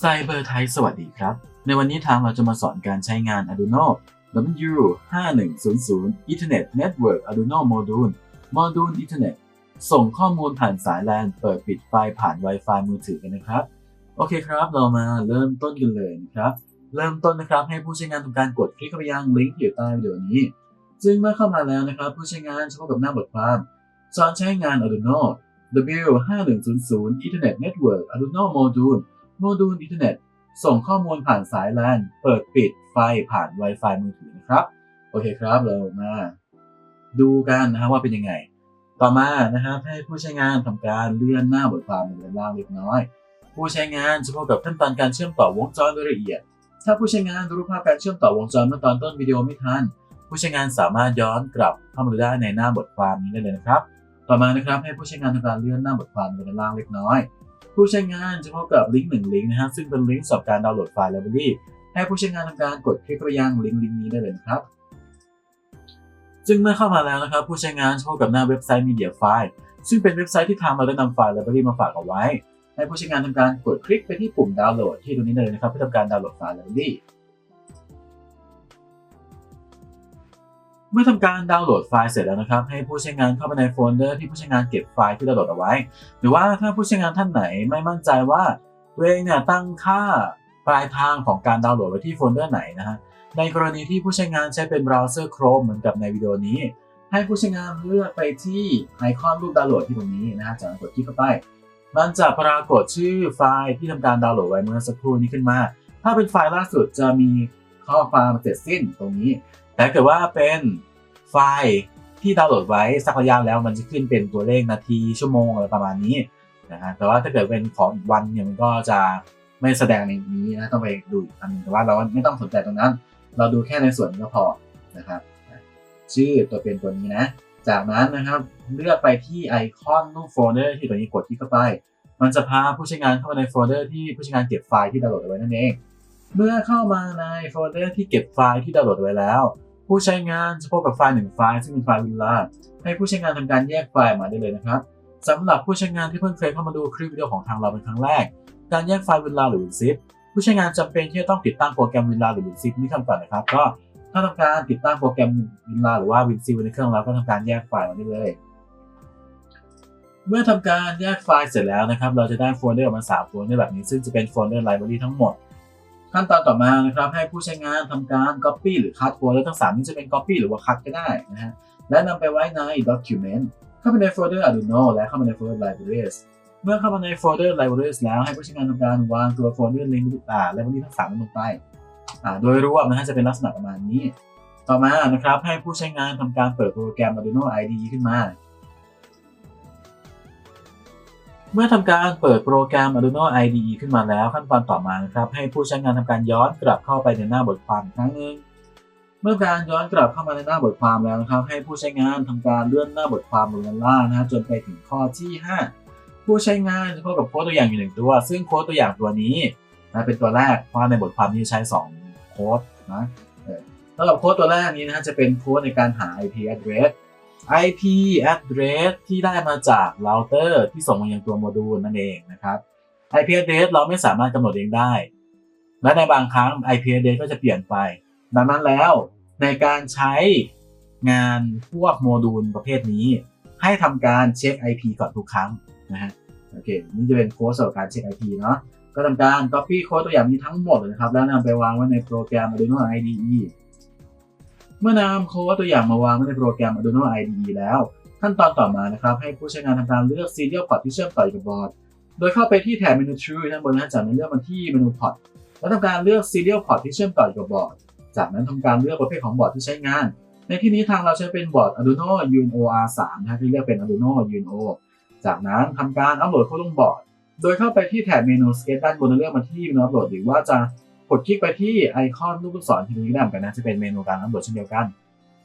ไซเบอร์ไทยสวัสดีครับ ในวันนี้ทางเราจะมาสอนการใช้งาน Arduino W5100 Ethernet Network Arduino Module Module Ethernet ส่งข้อมูลผ่านสาย LAN เปิดปิดไฟผ่าน Wi-Fi มือถือกันนะครับ โอเคครับ เรามาเริ่มต้นกันเลยนะครับ เริ่มต้นนะครับให้ผู้ใช้งานทำการกดคลิกเข้าไปยังลิงก์ที่อยู่ใต้วิดีโอนี้ ซึ่งเมื่อเข้ามาแล้วนะครับ ผู้ใช้งานจะพบกับหน้าบทความสอนใช้งาน Arduino W5100 Ethernet Network Arduino Module โมดูลอินเทอร์เน็ต ส่งข้อมูลผ่านสาย LAN เปิดปิดไฟผ่าน Wi-Fi มือถือนะครับ โอเคครับเรามาดูกันนะครับว่าเป็นยังไง ต่อมานะครับให้ผู้ใช้งานทำการเลื่อนหน้าบทความลงไปล่างเล็กน้อย ผู้ใช้งานจะพบกับขั้นตอนการเชื่อมต่อวงจรโดยละเอียด ถ้าผู้ใช้งานรูปภาพการเชื่อมต่อวงจรเมื่อตอนต้นวิดีโอไม่ทันผู้ใช้งานสามารถย้อนกลับเข้ามาดูได้ในหน้าบทความนี้ได้เลยนะครับ ต่อมานะครับให้ผู้ใช้งานทำการเลื่อนหน้าบทความลงไปล่างเล็กน้อย ผู้ใช้งานจะพบกับลิงก์หนึ่งลิงก์นะฮะซึ่งเป็นลิงก์สำหรับการดาวน์โหลดไฟล์ไลบรารีให้ผู้ใช้งานทำการกดคลิกไปยังลิงก์ลิงก์นี้ได้เลยนะครับ ซึ่งเมื่อเข้ามาแล้วนะครับ ผู้ใช้งานจะพบกับหน้าเว็บไซต์ Media File ซึ่งเป็นเว็บไซต์ที่ทางเราได้นำไฟล์ไลบรารีมาฝากเอาไว้ ให้ผู้ใช้งานทำการกดคลิกไปที่ปุ่มดาวน์โหลดที่ตรงนี้เลยนะครับเพื่อทำการดาวน์โหลดไฟล์ไลบรารี เมื่อทำการดาวน์โหลดไฟล์เสร็จแล้วนะครับ ให้ผู้ใช้งานเข้าไปในโฟลเดอร์ที่ผู้ใช้งานเก็บไฟล์ที่ดาวน์โหลดเอาไว้ หรือว่าถ้าผู้ใช้งานท่านไหนไม่มั่นใจว่าตัวเองเนี่ยตั้งค่าปลายทางของการดาวน์โหลดไว้ที่โฟลเดอร์ไหนนะฮะในกรณีที่ผู้ใช้งานใช้เป็นเบราว์เซอร์ Chrome เหมือนกับในวิดีโอนี้ ให้ผู้ใช้งานเลือกไปที่ไอคอนรูปดาวน์โหลดที่ตรงนี้นะฮะจากนั้นกดคลิกเข้าไป มันจะปรากฏชื่อไฟล์ที่ทำการดาวน์โหลดไว้เมื่อสักครู่นี้ขึ้นมา ถ้าเป็นไฟล์ล่าสุดจะมีข้อความเสร็จสิ้นตรงนี้ แต่ถ้าเกิดว่าเป็นไฟล์ที่ดาวน์โหลดไว้สักระยะแล้วมันจะขึ้นเป็นตัวเลขนาทีชั่วโมงอะไรประมาณนี้นะฮะแต่ว่าถ้าเกิดเป็นของอีกวันเนี่ยมันก็จะไม่แสดงในนี้นะต้องไปดูอีกอันนึงแต่ว่าเราไม่ต้องสนใจตรงนั้น เราดูแค่ในส่วนนี้ก็พอนะครับชื่อตัวเป็นตัวนี้นะ จากนั้นนะครับเลือกไปที่ไอคอนรูปโฟลเดอร์ที่ตัวนี้กดที่เข้าไป มันจะพาผู้ใช้งานเข้ามาในโฟลเดอร์ที่ผู้ใช้งานเก็บไฟล์ที่ดาวน์โหลดไว้นั่นเอง เมื่อเข้ามาในโฟลเดอร์ที่เก็บไฟล์ที่ดาวน์โหลดไว้แล้ว ผู้ใช้งานจะพบกับไฟล์หนึ่งไฟล์ซึ่งเป็นไฟล์วิลลาให้ผู้ใช้งานทำการแยกไฟล์มาได้เลยนะครับสำหรับผู้ใช้งานที่เพิ่งเคยเข้ามาดูคลิปวิดีโอของทางเราเป็นครั้งแรก การแยกไฟล์วิลลาหรือวินซิปผู้ใช้งานจำเป็นที่จะต้องติดตั้งโปรแกรมวิลลาหรือวินซิปนี่ทำก่อนนะครับ ก็ถ้าทำการติดตั้งโปรแกรมวิลลาหรือว่าวินซิปในเครื่องแล้วก็ทำการแยกไฟล์มาได้เลย เมื่อทำการแยกไฟล์เสร็จแล้วนะครับ เราจะได้โฟลเดอร์ออกมา3โฟลเดอร์แบบนี้ซึ่งจะเป็นโฟลเดอร์ไลบรารีทั้งหมด ขั้นตอนต่อมานะครับให้ผู้ใช้งานทำการ Copy หรือ Cut โฟลเดอร์ทั้ง 3 นี้จะเป็น Copy หรือว่า Cut ก็ได้นะฮะและนำไปไว้ใน Document เข้าไปในโฟลเดอร์ Arduino และเข้ามาในโฟลเดอร์ Libraries เมื่อเข้ามาในโฟลเดอร์ Libraries แล้วให้ผู้ใช้งานทำการวางตัวโฟลเดอร์ลิงก์อ่า Library ทั้ง3นั้นลงไปอ่าโดยรวมนะฮะจะเป็นลักษณะประมาณนี้ ต่อมานะครับให้ผู้ใช้งานทำการเปิดโปรแกรม Arduino IDE ขึ้นมา เมื่อทำการเปิดโปรแกรม Arduino IDE ขึ้นมาแล้วขั้นตอนต่อมานะครับให้ผู้ใช้งานทำการย้อนกลับเข้าไปในหน้าบทความอีกครั้งหนึ่งเมื่อการย้อนกลับเข้ามาในหน้าบทความแล้วนะครับ ให้ผู้ใช้งานทำการเลื่อนหน้าบทความลงด้านล่างนะจนไปถึงข้อที่ 5 ผู้ใช้งานจะพบกับโค้ดตัวอย่างอยู่หนึ่งตัว ซึ่งโค้ดตัวอย่างตัวนี้นะเป็นตัวแรกเพราะในบทความนี้ใช้ 2 โค้ดนะสำหรับโค้ดตัวแรกนี้นะจะเป็นโค้ดในการหา IP address IP address ที่ได้มาจากเราเตอร์ที่ส่งมายังตัวโมดูลนั่นเองนะครับ IP address เราไม่สามารถกำหนดเองได้ และในบางครั้ง IP address ก็จะเปลี่ยนไป ดังนั้นแล้วในการใช้งานพวกโมดูลประเภทนี้ ให้ทำการเช็ค IP ก่อนทุกครั้งนะฮะโอเค นี่จะเป็นโค้ดสำหรับการเช็ค IP เนาะก็ทำการ copy โค้ดตัวอย่างนี้ทั้งหมดเลยนะครับ แล้วนำไปวางไว้ในโปรแกรม Arduino IDE เมื่อนำโค้ดตัวอย่างมาวางไว้ในโปรแกรม Arduino IDE แล้ว ขั้นตอนต่อมานะครับ ให้ผู้ใช้งานทำการเลือก Serial Port ที่เชื่อมต่อกับบอร์ด โดยเข้าไปที่แถบเมนู True ด้านบนนะจากนั้นเลือกมาที่เมนู Port แล้วทำการเลือก Serial Port ที่เชื่อมต่อกับบอร์ด จากนั้นทำการเลือกประเภทของบอร์ดที่ใช้งาน ในที่นี้ทางเราใช้เป็นบอร์ด Arduino Uno R3 นะที่เรียกเป็น Arduino Uno จากนั้นทำการอัปโหลดเข้าลงบอร์ด โดยเข้าไปที่แถบเมนู Sketch ด้านบนแล้วเลือกมาที่เมนูอัปโหลดหรือว่าจะ กดคลิกไปที่ไอคอนรูปลูกศรที่นี้ก็ได้เหมือนกันนะจะเป็นเมนูการอัปโหลดเช่นเดียวกัน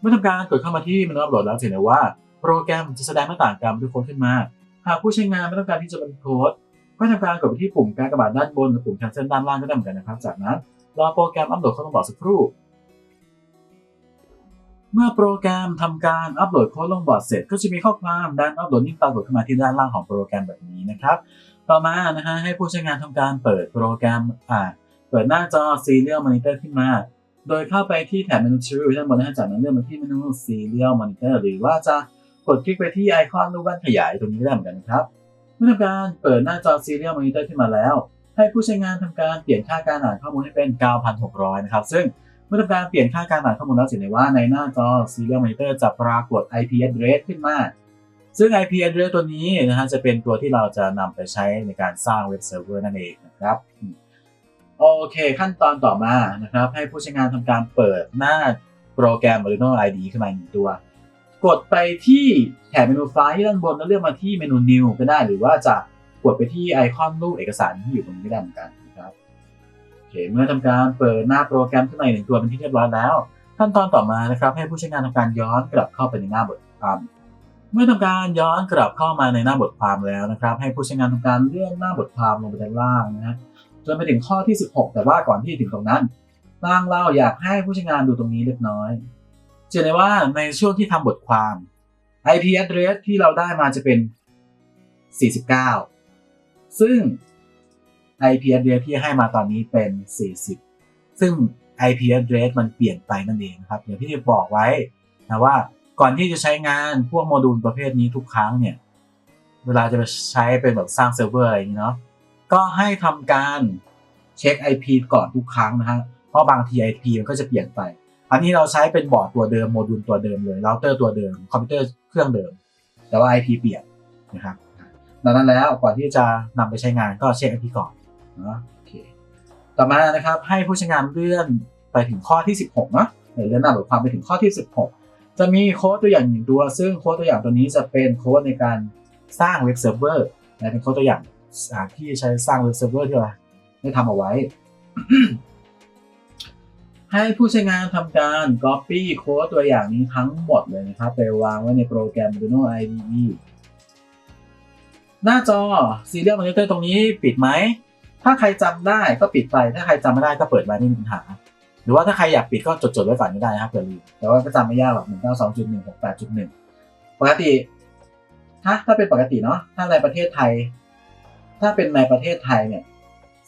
เมื่อทำการกดเข้ามาที่เมนูอัปโหลดแล้วจะเห็นได้ว่า โปรแกรมจะแสดงหน้าต่างการบันทึกโค้ดขึ้นมาหากผู้ใช้งานไม่ต้องการที่จะบันทึกโค้ดก็ทำการกดไปที่ปุ่มการกระบาดด้านบนหรือปุ่ม cancel ด้านล่างก็ได้เหมือนกันนะครับ จากนั้นรอโปรแกรมอัปโหลดเข้าลงบอร์ดสักครู่ เมื่อโปรแกรมทำการอัปโหลดโค้ดลงบอร์ดเสร็จ ก็จะมีข้อความด้านอัปโหลดนิ่งปรากฏขึ้นมาที่ด้านล่างของโปรแกรมแบบนี้นะครับ ต่อมานะฮะให้ผู้ใช้งานทำการเปิดโปรแกรมอ่า เปิดหน้าจอ Serial Monitor ขึ้นมา โดยเข้าไปที่แถบเมนู Serial ด้านบนนะจากนั้นเลื่อนมาที่เมนู Serial Monitor หรือว่าจะกดคลิกไปที่ไอคอนรูปแว่นขยายตรงนี้ได้เหมือนกันนะครับ เมื่อทำการเปิดหน้าจอ Serial Monitor ขึ้นมาแล้ว ให้ผู้ใช้งานทำการเปลี่ยนค่าการอ่านข้อมูลให้เป็น 9,600 นะครับ ซึ่งเมื่อทำการเปลี่ยนค่าการอ่านข้อมูลแล้วจะเห็นได้ว่าในหน้าจอ Serial Monitor จะปรากฏ IP address ขึ้นมา ซึ่ง IP address ตัวนี้นะฮะจะเป็นตัวที่เราจะนำไปใช้ในการสร้างเว็บเซิร์ฟเวอร์นั่นเองนะครับ โอเค ขั้นตอนต่อมานะครับ ให้ผู้ใช้งานทำการเปิดหน้าโปรแกรม Arduino ID ขึ้นมาหนึ่งตัว กดไปที่แถบเมนูไฟล์ที่ด้านบนแล้วเลือกมาที่เมนู New ก็ได้หรือว่าจะกดไปที่ไอคอนรูปเอกสารที่อยู่ตรงนี้ก็ได้เหมือนกันนะครับโอเคเมื่อทำการเปิดหน้าโปรแกรมขึ้นมาหนึ่งตัวเป็นที่เรียบร้อยแล้ว ขั้นตอนต่อมานะครับ ให้ผู้ใช้งานทำการย้อนกลับเข้าไปในหน้าบทความเมื่อทำการย้อนกลับเข้ามาในหน้าบทความแล้วนะครับ ให้ผู้ใช้งานทำการเลื่อนหน้าบทความลงไปด้านล่างนะฮะ จนไปถึงข้อที่ 16 แต่ว่าก่อนที่ถึงตรงนั้นทางเราอยากให้ผู้ใช้งานดูตรงนี้เล็กน้อยจะเห็นได้ว่าในช่วงที่ทำบทความ IP address ที่เราได้มาจะเป็น 49 ซึ่ง IP address ที่ให้มาตอนนี้เป็น 40 ซึ่ง IP address มันเปลี่ยนไปนั่นเองนะครับอย่างที่บอกไว้นะว่าก่อนที่จะใช้งานพวกโมดูลประเภทนี้ทุกครั้งเนี่ย เวลาจะไปใช้เป็นแบบสร้างเซิร์ฟเวอร์อะไรอย่างนี้เนาะ ก็ให้ทำการเช็ค IP ก่อนทุกครั้งนะฮะเพราะบางที IP มันก็จะเปลี่ยนไป อันนี้เราใช้เป็นบอร์ดตัวเดิมโมดูลตัวเดิมเลยเราเตอร์ตัวเดิมคอมพิวเตอร์เครื่องเดิม แต่ว่า IP เปลี่ยนนะครับดังนั้นแล้วก่อนที่จะนำไปใช้งานก็เช็ค IP ก่อนนะโอเคต่อมานะครับให้ผู้ใช้งานเลื่อนไปถึงข้อที่ 16เนาะเลื่อนหน้าบทความไปถึงข้อที่ 16 จะมีโค้ดตัวอย่างหนึ่งตัว ซึ่งโค้ดตัวอย่างตัวนี้จะเป็นโค้ดในการสร้างเว็บเซิร์ฟเวอร์นะเป็นโค้ดตัวอย่าง อ่าที่ใช้สร้างเว็บเซิร์ฟเวอร์ที่เราได้ทำเอาไว้ ให้ผู้ใช้งานทำการ Copy โค้ดตัวอย่างนี้ทั้งหมดเลยนะครับ ไปวางไว้ในโปรแกรม Arduino IDE หน้าจอ Serial Monitor ตรงนี้ปิดไหม ถ้าใครจำได้ก็ปิดไป ถ้าใครจำไม่ได้ก็เปิดไว้ไม่มีปัญหา หรือว่าถ้าใครอยากปิดก็จดๆไว้ก่อนก็ได้นะครับเผื่อลืมแต่ว่าก็จำไม่ยากหรอก1 9 2 1 6 8 1ปกติถ้าถ้าเป็นปกติเนาะถ้าในประเทศไทย ถ้าเป็นในประเทศไทยเนี่ย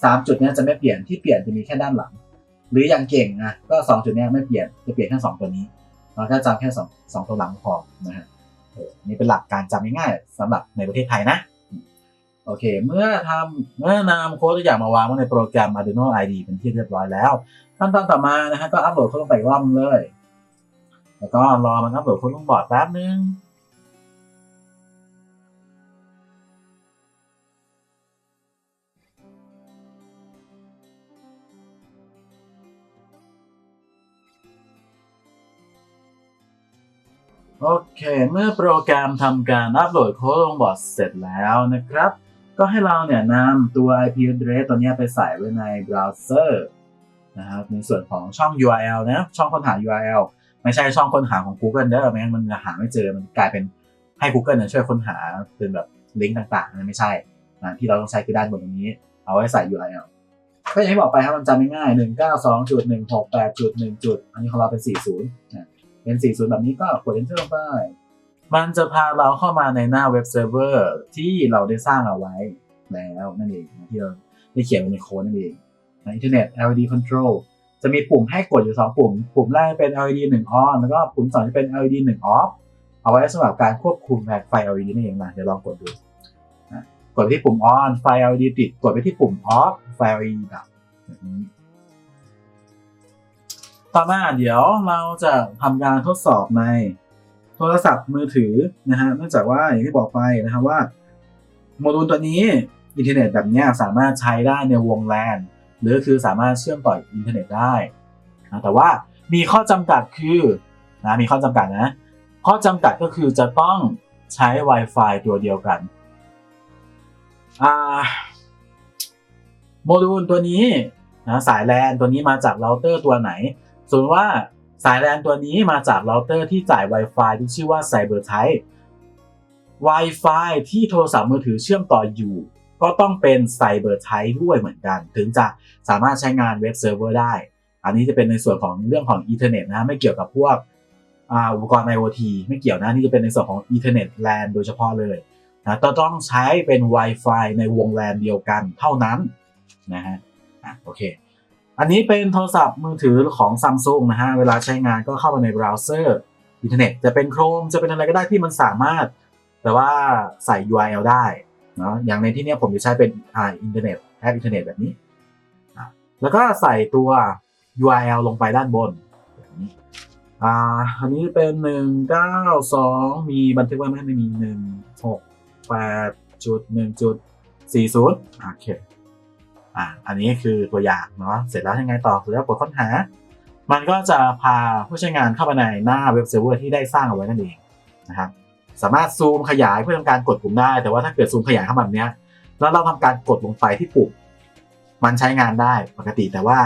สามจุดนี้จะไม่เปลี่ยนที่เปลี่ยนจะมีแค่ด้านหลัง หรืออย่างเก่งนะก็สองจุดนี้ไม่เปลี่ยนจะเปลี่ยนแค่สองตัวนี้เราก็จำแค่สองสองตัวหลังพอนะฮะเออนี่เป็นหลักการจำง่ายๆสำหรับในประเทศไทยนะโอเค เมื่อทำเมื่อนำโค้ดตัวอย่างมาวางไว้ในโปรแกรม Arduino IDE เป็นที่เรียบร้อยแล้วขั้นตอนต่อมานะฮะก็อัปโหลดโค้ดลงไปรอบนึงเลย แล้วก็รอมันอัปโหลดโค้ดลงบอร์ดแป๊บนึง โอเค เมื่อโปรแกรมทำการอัปโหลดโค้ดลงบอร์ดเสร็จแล้วนะครับ ก็ให้เราเนี่ยนำตัว IP address ตัวนี้ไปใส่ไว้ในเบราว์เซอร์นะครับในส่วนของช่อง URL นะช่องค้นหา URL ไม่ใช่ช่องค้นหาของ Google เด้อไม่งั้นมันจะหาไม่เจอมันกลายเป็นให้ Google เนี่ยช่วยค้นหาเป็นแบบลิงก์ต่างๆนั่นไม่ใช่นะที่เราต้องใช้คือด้านบนตรงนี้ เอาไว้ใส่ URL ก็อย่างที่บอกไปครับมันจำง่ายๆหนึ่งเก้าสองจุดหนึ่งหกแปดจุดหนึ่งจุดอันนี้ของเราเป็นสี่ศูนย์นะ เป็นสี่ศูนแบบนี้ก็กด enter ลงไป มันจะพาเราเข้ามาในหน้าเว็บเซิร์ฟเวอร์ที่เราได้สร้างเอาไว้แล้วนั่นเองนะที่เราได้เขียนไว้ในโค้ดนั่นเองในอินเทอร์เน็ต LED control จะมีปุ่มให้กดอยู่ 2 ปุ่ม ปุ่มแรกเป็น LED 1 on แล้วก็ปุ่ม2จะเป็น LED 1 off เอาไว้สำหรับการควบคุมแผงไฟ LED นั่นเองนะเดี๋ยวลองกดดูนะกดไปที่ปุ่ม on ไฟ LED ติด กดไปที่ปุ่ม off ไฟ LED ดับแบบนี้ ต่อมาเดี๋ยวเราจะทำการทดสอบในโทรศัพท์มือถือนะฮะเนื่องจากว่าอย่างที่บอกไปนะครับว่าโมดูลตัวนี้อินเทอร์เน็ตแบบนี้สามารถใช้ได้ในวงแลนหรือคือสามารถเชื่อมต่ออินเทอร์เน็ตได้นะแต่ว่ามีข้อจำกัดคือนะมีข้อจำกัดนะ ข้อจำกัดก็คือจะต้องใช้ Wi-Fi ตัวเดียวกันโมดูลตัวนี้นะสายแลนตัวนี้มาจากเราเตอร์ตัวไหน ส่วนว่าสายแลนตัวนี้มาจากเราเตอร์ที่จ่าย Wi-Fi ที่ชื่อว่า CyberType Wi-Fi ที่โทรศัพท์มือถือเชื่อมต่ออยู่ ก็ต้องเป็น CyberType ด้วยเหมือนกัน ถึงจะสามารถใช้งานเว็บเซิร์ฟเวอร์ได้ อันนี้จะเป็นในส่วนของเรื่องของอีเทอร์เน็ตนะไม่เกี่ยวกับพวกอุปกรณ์ IoT ไม่เกี่ยวนะนี่จะเป็นในส่วนของ Ethernet LAN โดยเฉพาะเลยนะต้องใช้เป็น Wi-Fi ในวงแลนเดียวกันเท่านั้นนะฮะโอเค อันนี้เป็นโทรศัพท์มือถือของ Samsung นะฮะ เวลาใช้งานก็เข้าไปในเบราว์เซอร์อินเทอร์เน็ตจะเป็น Chrome จะเป็นอะไรก็ได้ที่มันสามารถแต่ว่าใส่ URL ได้เนาะอย่างในที่นี้ผมจะใช้เป็นอ่าอินเทอร์เน็ตแอปอินเทอร์เน็ตแบบนี้แล้วก็ใส่ตัว URL ลงไปด้านบนแบบนี้อ่าอันนี้เป็นหนึ่งเก้าสองมีบันทึกไว้ไหมไม่มีหนึ่งหกแปดจุดหนึ่งจุดสี่ศูนย์โอเค อ่าอันนี้คือตัวอย่างเนาะเสร็จแล้วยังไงต่อเสร็จแล้วกดค้นหา มันก็จะพาผู้ใช้งานเข้าไปในหน้าเว็บเซิร์ฟเวอร์ที่ได้สร้างเอาไว้นั่นเองนะครับสามารถซูมขยายเพื่อทำการกดปุ่มได้ แต่ว่าถ้าเกิดซูมขยายเข้ามาแบบเนี้ยแล้วเราทำการกดลงไปที่ปุ่มมันใช้งานได้ปกติแต่ว่า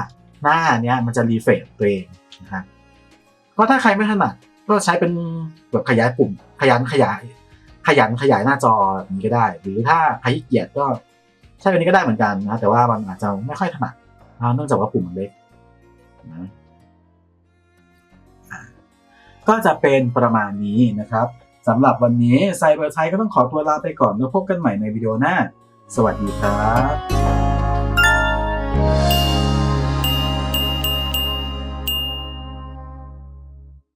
หน้าเนี้ยมันจะรีเฟรชตัวเองนะครับก็ถ้าใครไม่ถนัดก็ใช้เป็นแบบขยายปุ่มขยันขยาย ขยันขยายหน้าจอนี้ก็ได้ หรือถ้าใครขี้เกียจก็ ใช้แบบนี้ก็ได้เหมือนกันนะแต่ว่ามันอาจจะไม่ค่อยถนัดเนื่องจากว่าปุ่มมันเล็กนะก็จะเป็นประมาณนี้นะครับสำหรับวันนี้ไซเบอร์ไทยก็ต้องขอตัวลาไปก่อนแล้วพบกันใหม่ในวิดีโอหน้า สวัสดีครับ